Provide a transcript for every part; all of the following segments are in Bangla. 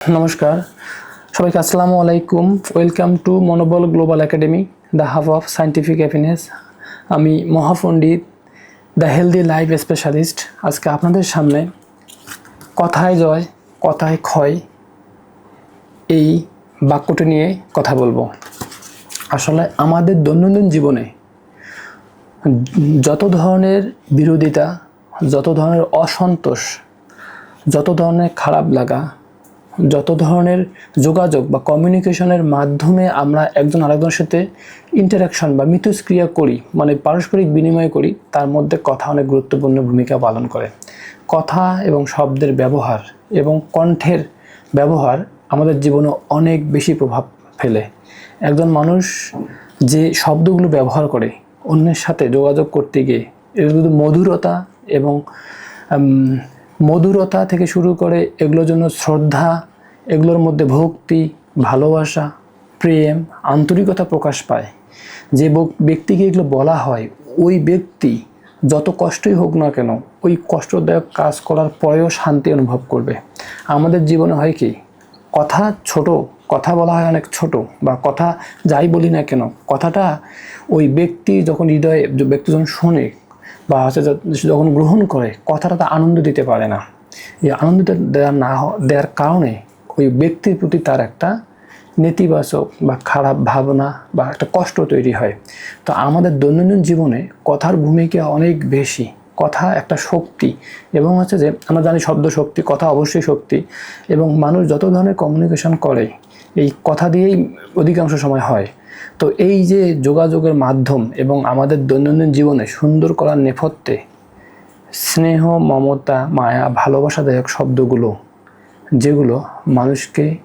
নমস্কার। সবাইকে আসসালামু আলাইকুম। Welcome to Monobol global academy the hub of scientific happiness আমি মহাপণ্ডিত দ্য হেলদি লাইফ স্পেশালিস্ট আজকে আপনাদের সামনে কথায় জয়, কথায় ক্ষয় এই বাক্যটি নিয়ে কথা বলব। আসলে আমাদের দৈনন্দিন জীবনে যত ধরনের বিরোধিতা, যত ধরনের অসন্তোষ, যত ধরনের খারাপ লাগা যত ধরনের যোগাযোগ বা কমিউনিকেশনের মাধ্যমে আমরা একজন আরেকজনের সাথে ইন্টারাকশন বা মিথস্ক্রিয়া করি মানে পারস্পরিক বিনিময় করি, তার মধ্যে কথা অনেক গুরুত্বপূর্ণ ভূমিকা পালন করে। কথা এবং শব্দের ব্যবহার এবং কণ্ঠের ব্যবহার আমাদের জীবনে অনেক বেশি প্রভাব ফেলে। একজন মানুষ যে শব্দগুলো ব্যবহার করে, অন্যের সাথে যোগাযোগ করতে গিয়ে শুধু মধুরতা এবং মধুরতা থেকে শুরু করে এগুলোর জন্য শ্রদ্ধা এগুলোর মধ্যে ভক্তি, ভালোবাসা, প্রেম, আন্তরিকতা প্রকাশ পায়। যে ব্যক্তিকে এগুলো বলা হয়, ওই ব্যক্তি যত কষ্টই হোক না কেন ওই কষ্টদায়ক কাজ করার পরেও শান্তি অনুভব করবে। আমাদের জীবনে হয় কি, কথা ছোট, কথা বলা হয় অনেক ছোট বা কথা যাই বলি না কেন, কথাটা ওই ব্যক্তি যখন হৃদয়ে ব্যক্তি যখন শোনে বা হচ্ছে যখন গ্রহণ করে, কথাটা তা আনন্দ দিতে পারে না। এই আনন্দ দেওয়া না দেওয়ার কারণে ওই ব্যক্তির প্রতি তার একটা নেতিবাচক বা খারাপ ভাবনা বা একটা কষ্ট তৈরি হয়। তো আমাদের দৈনন্দিন জীবনে কথার ভূমিকা অনেক বেশি, কথা একটা শক্তি এবং হচ্ছে যে আমরা জানি শব্দ শক্তি, কথা অবশ্যই শক্তি এবং মানুষ যত ধরনের কমিউনিকেশন করে, এই কথা দিয়েই অধিকাংশ সময় হয়। তো এই যে যোগাযোগের মাধ্যম এবং আমাদের দৈনন্দিন জীবনে সুন্দর করার নেপথ্যে স্নেহ, মমতা, মায়া, ভালোবাসাদায়ক শব্দগুলো যেগুলো মানুষকে,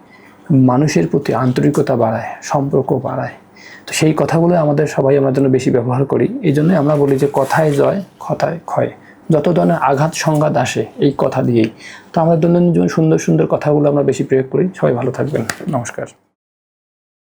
মানুষের প্রতি আন্তরিকতা বাড়ায়, সম্পর্ক বাড়ায়। তো সেই কথাগুলো আমাদের সবাই আমার জন্য বেশি ব্যবহার করি। এই জন্যই আমরা বলি যে কথায় জয়, কথায় ক্ষয়। যত ধরনের আঘাত, সংঘাত আসে এই কথা দিয়েই। তো আমাদের দৈনন্দিন জীবন সুন্দর সুন্দর কথাগুলো আমরা বেশি প্রয়োগ করি। সবাই ভালো থাকবেন। নমস্কার।